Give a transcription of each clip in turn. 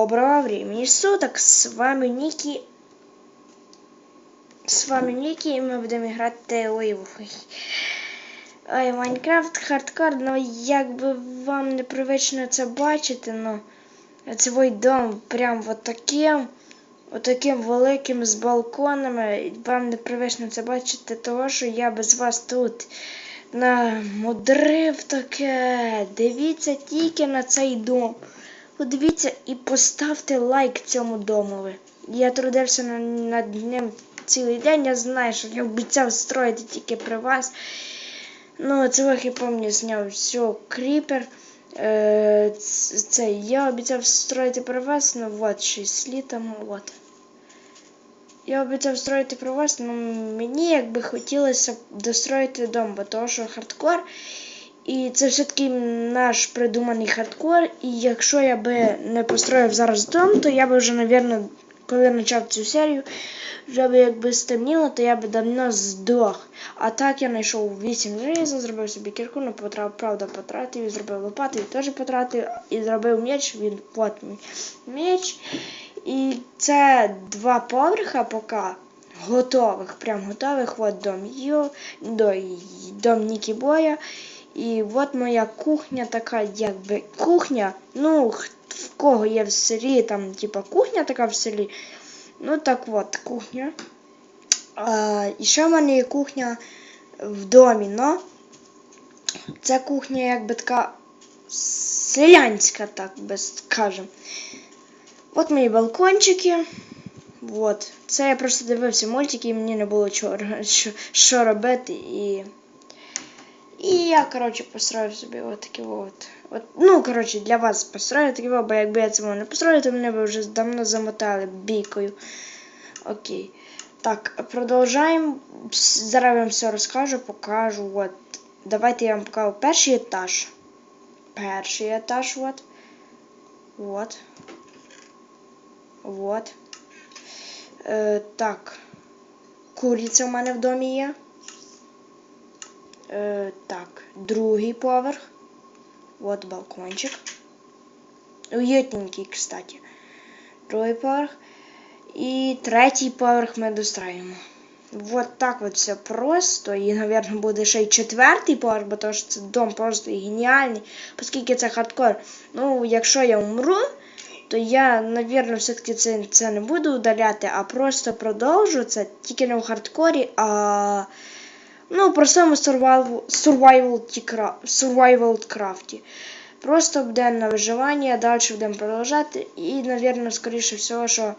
Доброго времени суток, с вами Ники. С вами Ники, і ми будемо грати ой, ой. Майнкрафт хардкор, ну як би вам непривично це бачити, ну цей дом прям вот таким, от таким великим з балконами. Вам непривично це бачити, того що я без вас тут намудрив таке. Дивіться тільки на цей дом. Подивіться і поставте лайк цьому домові. Я трудився над ним цілий день. Я знаю, що я обіцяв строїти тільки при вас. Ну, це я пам'ятаю, зняв все, кріпер. Е, це я обіцяв строїти при вас, ну от 6 літом, от. Я обіцяв строїти при вас, ну мені якби хотілося достроїти дом, бо того, що хардкор. І це все-таки наш придуманий хардкор. І якщо я би не построїв зараз дом, то я би вже, напевно, коли почав цю серію, вже би якби стемніло, то я би давно здох. А так я знайшов 8 железа, зробив собі кірку, ну потрав, правда потратив, зробив лопату, і теж потратив, і зробив меч, він от мій меч. І це два поверха поки готових, прям готових. От дом до, дом Нікі Боя. І от моя кухня така, якби кухня. Ну, в кого є в селі, там, типа, кухня така в селі. Ну так от, кухня. А, і ще в мене є кухня в домі, но це кухня якби така селянська, так би скажем. От мої балкончики. От. Це я просто дивився мультики, і мені не було чого, що, що робити. І і я, коротше, построїв собі отакі от. от. Ну, коротше, для вас построїв такі, бо якби я цього не построїв, то мене б вже давно замотали бійкою. Окей. Так, продовжаємо. Зараз вам все розкажу, покажу. От. Давайте я вам покажу перший етаж. Перший етаж, от. От. От. Е, так. Куриця в мене в домі є. Е, так, другий поверх. Вот балкончик. Уютненький, кстати. Другий поверх. І третій поверх ми достраємо. Вот так от все просто. І, мабуть, буде ще й четвертий поверх, бо то що це дом просто геніальний, оскільки це хардкор. Ну, якщо я умру, то я, мабуть, все-таки це, це не буду удаляти, а просто продовжу це тільки не в хардкорі, а Ну, простому survival, survival, survival крафті. Просто буде на виживання, далі будемо продовжати. І, мабуть, скоріше всього, що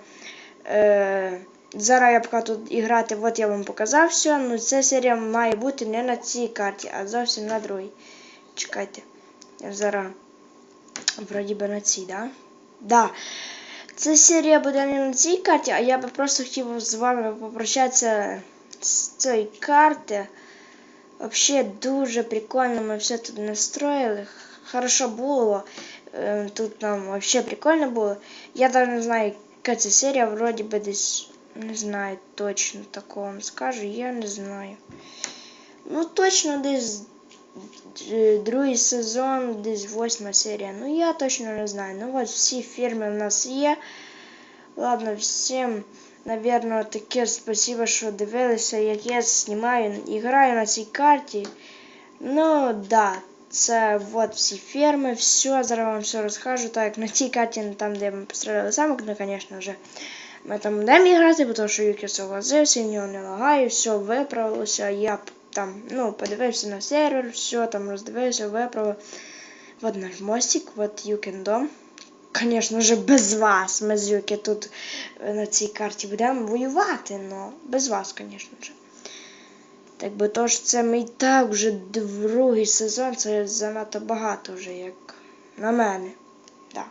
е, зараз я поки тут і грати, от я вам показав все. Ну, ця серія має бути не на цій карті, а зовсім на другій. Чекайте. Я зараз вроді би на цій, да? Да. Ця серія буде не на цій карті, а я би просто хотів з вами попрощатися цієї карти. Вообще дуже прикольно ми все тут настроїли. Хорошо було. Е, Тут нам вообще прикольно було. Я даже не знаю, яка це серія, вроді би десь не знаю точно такого вам скажу, я не знаю. Ну точно десь е, другий сезон, десь восьма серія. Ну я точно не знаю. Ну от всі фірми в нас є. Ладно, всім, наверное, таке спасибо, що дивилися, як я знімаю і граю на цій карті. Ну, да, це от всі ферми, все, зараз вам все розкажу. Так, на цій карті, ну, там, де ми постріляли замок, ну, звісно вже. Ми там будемо грати, бо тому що Юкі согласився, і нього не лагає, все виправилося. Я там, ну, подивився на сервер, все там роздивився, виправив. Вот наш мостик, вот Юкін дом. Конечно же, без вас. Ми з тут е, на цій карті будемо воювати, но без вас, конечно же. Так би то ж це мій так вже другий сезон, це занадто багато вже, як на мене. Да.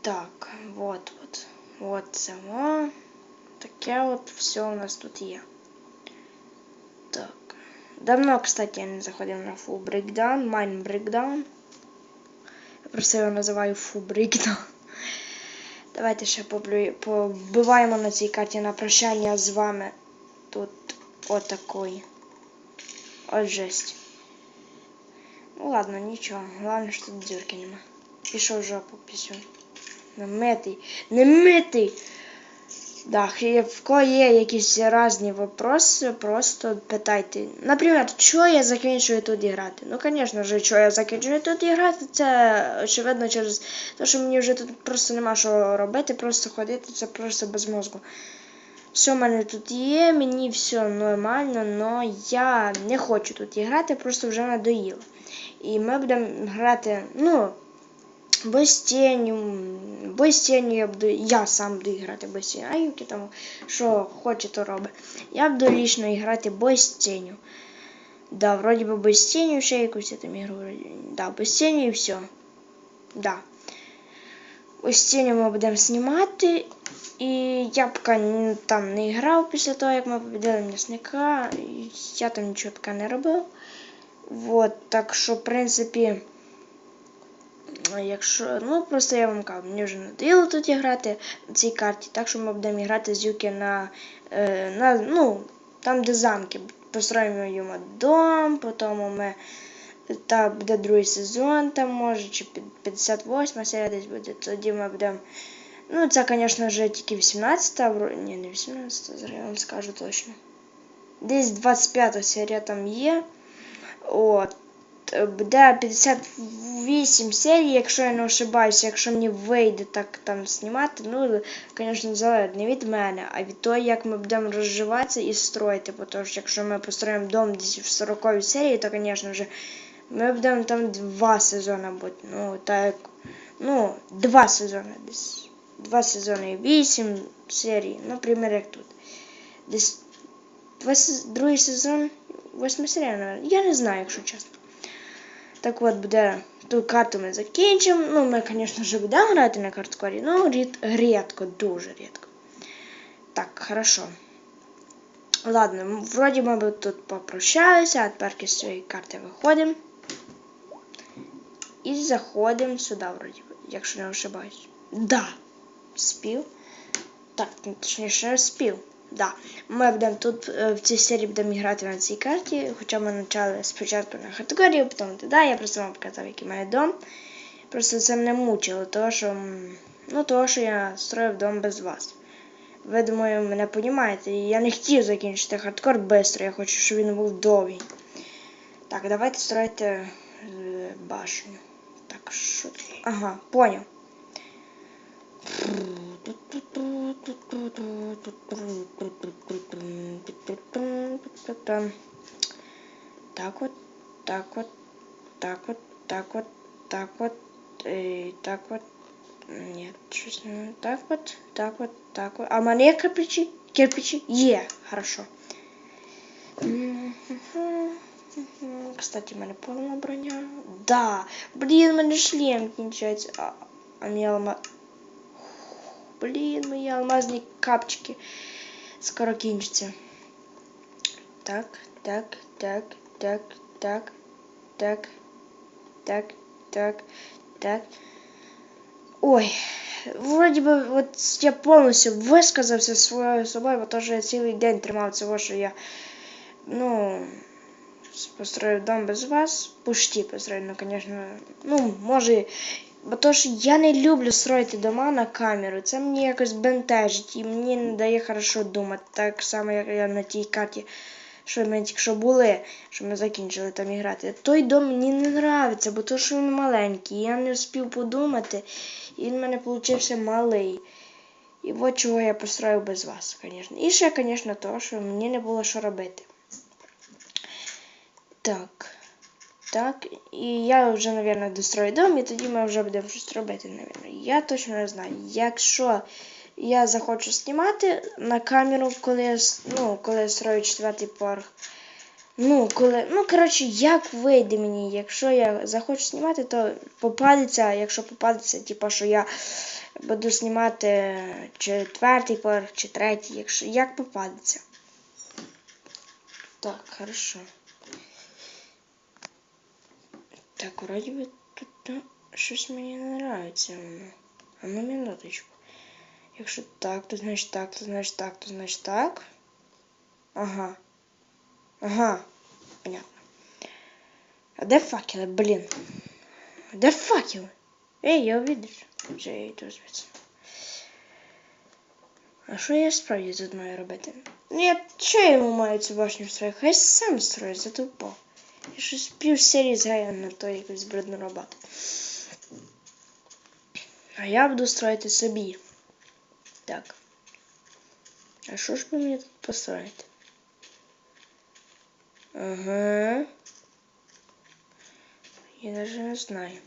Так, от от. От це. Таке от все у нас тут є. Так. Давно, кстати, я не заходив на Full Breakdown, Mine Breakdown. Просто його називаю Breakdown. Давайте ще побиваємо на цій карті на прощання з вами. Тут отакой. От жесть. Ну ладно, нічого. Головне, що тут дірки нема. Пішов жопу пісю. Немитий. Немитий! Да, в кого є якісь різні вопроси, просто питайте. Наприклад, що я закінчую тут грати? Ну, звісно ж, що я закінчую тут грати, це очевидно через те, що мені вже тут просто нема що робити, просто ходити, це просто без мозку. Все в мене тут є, мені все нормально, але я не хочу тут грати, просто вже надоїло. І ми будемо грати, ну, без тіню, без тіню я буду, я сам буду грати без тіню, а Юкі там що хоче, то робить. Я буду лічно грати без тіню. Да, вроді би без тіню ще якусь я там ігру. Да, без тіню і все. Да. Ось тіню ми будемо знімати. І я поки н- там не грав після того, як ми побідили м'ясника. Я там нічого поки не робив. Вот, так що, в принципі, якщо. Ну, просто я вам кажу, мені вже надоїло тут грати на цій карті, так що ми будемо грати з Юки на, е, на ну, там, де замки. Построїмо йому дом, потім ми. Та буде другий сезон, там може, чи під- 58 серія десь буде. Тоді ми будемо. Ну, це, звісно, вже тільки 18-та, ні, не 18-та, зараз я вам скажу точно. Десь 25 серія там є. От. Е, Буде 58 серій, якщо я не ошибаюся, якщо мені вийде так там знімати, ну, звісно, залежить не від мене, а від того, як ми будемо розживатися і строїти. Бо то ж, якщо ми построїмо дом десь в 40 серії, то, звісно вже, ми будемо там два сезони бути. Ну, так, ну, два сезони десь. Два сезони і вісім серій, наприклад, як тут. Десь другий сезон, восьма серія. Я не знаю, якщо чесно. Так от буде ту карту ми закінчимо. Ну, ми, звісно ж, будемо грати на карткорі, ну рід, рідко, дуже рідко. Так, хорошо. Ладно, вроді ми тут попрощалися, а тепер з цієї карти виходимо. І заходимо сюди, вроді, якщо не ошибаюсь. Да, спів. Так, ну, точніше, спів. Да. Ми будемо тут е, в цій серії будемо грати на цій карті, хоча ми почали спочатку на категорію, потім туди. Я просто вам показав, який має дом. Просто це мене мучило, тому що, ну, того, що я строїв дом без вас. Ви думаю, мене розумієте, я не хотів закінчити хардкор швидко, я хочу, щоб він був довгий. Так, давайте строїти е, башню. Так, що? Ага, поняв. Так вот, так вот, так вот, так вот, так вот, и так вот. Нет, щось не так вот, так вот, так вот. А в мене є кирпичі? Кирпичі? Є, хорошо. Кстати, в мене повна броня. Да. Блін, в мене шлем кінчається. А, а мій алма... Блін, мої алмазні капчики. Скоро кінчаться. Так, так, так, так, так, так, так, так, так. Ой, вроді би, от я повністю висказався своєю собою, бо то, що я цілий день тримав цього, що я, ну, построїв дом без вас. Пушті построїв, ну, звісно, ну, може, бо то, що я не люблю строїти дома на камеру, це мені якось бентежить і мені не дає хорошо думати, так само, як я на тій карті, що ми тільки що були, що ми закінчили там грати. Той дом мені не нравиться, бо то, що він маленький, я не встиг подумати, і він в мене получився малий. І от чого я построїв без вас, звісно. І ще, звісно, то, що мені не було що робити. Так. Так, і я вже, мабуть, дострою дом, і тоді ми вже будемо щось робити, мабуть. Я точно не знаю. Якщо я захочу знімати на камеру, коли я, ну, коли я строю четвертий поверх. Ну, коли, ну, коротше, як вийде мені, якщо я захочу знімати, то попадеться, якщо попадеться, типу, що я буду знімати четвертий поверх чи третій, якщо як попадеться. Так, хорошо. Так, вроді би тут ну, щось мені не нравиться. А ну минуточку. Якщо так, то значить так, то значить так, то значить так. Ага. Ага. Понятно. А де факели, блін? А Де факели? Ей, я увидиш. Все, я йду звідси. А що я справді тут маю робити? Ну, я що йому маю цю башню строїти? Хай сам строїть, затупо. Я щось пів серії згаяв на той якусь брудну роботу. А я буду строїти собі. Так. А що ж би мені тут построїти? Ага. Я даже не знаю.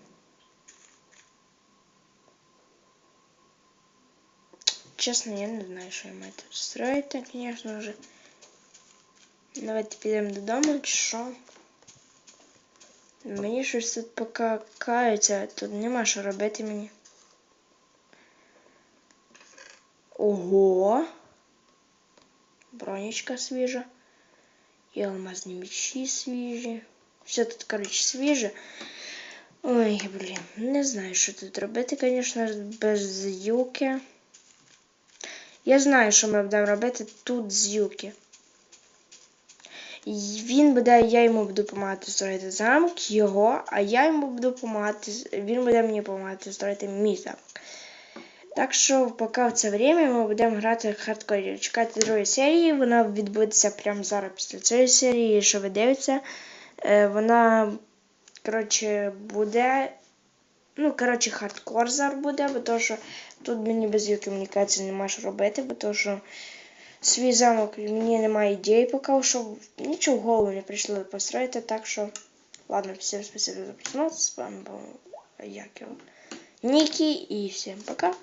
Чесно, я не знаю, що я маю тут строїти, звісно же. Давайте підемо додому, чи що. Мені щось тут поки каються, тут нема що робити мені. Ого! Бронечка свіжа. І алмазні мечі свіжі. Все тут, коротше, свіже. Ой, блін, не знаю, що тут робити, звісно, без юки. Я знаю, що ми будемо робити тут з юки. Він буде, я йому буду допомагати строїти замок, його, а я йому буду допомагати, він буде мені допомагати строїти мій замок. Так що, поки в це время ми будемо грати хардкорі. Чекайте другої серії, вона відбудеться прямо зараз після цієї серії, що ви дивитеся. Е, вона, коротше, буде. Ну, коротше, хардкор зараз буде, бо то, що тут мені без комунікації нема що робити, бо то, що свій замок мені немає ідеї поки, що нічого в голову не прийшло построїти, так що. Ладно, всем спасибо за просмотр. С вами был як його, Ники и всем пока.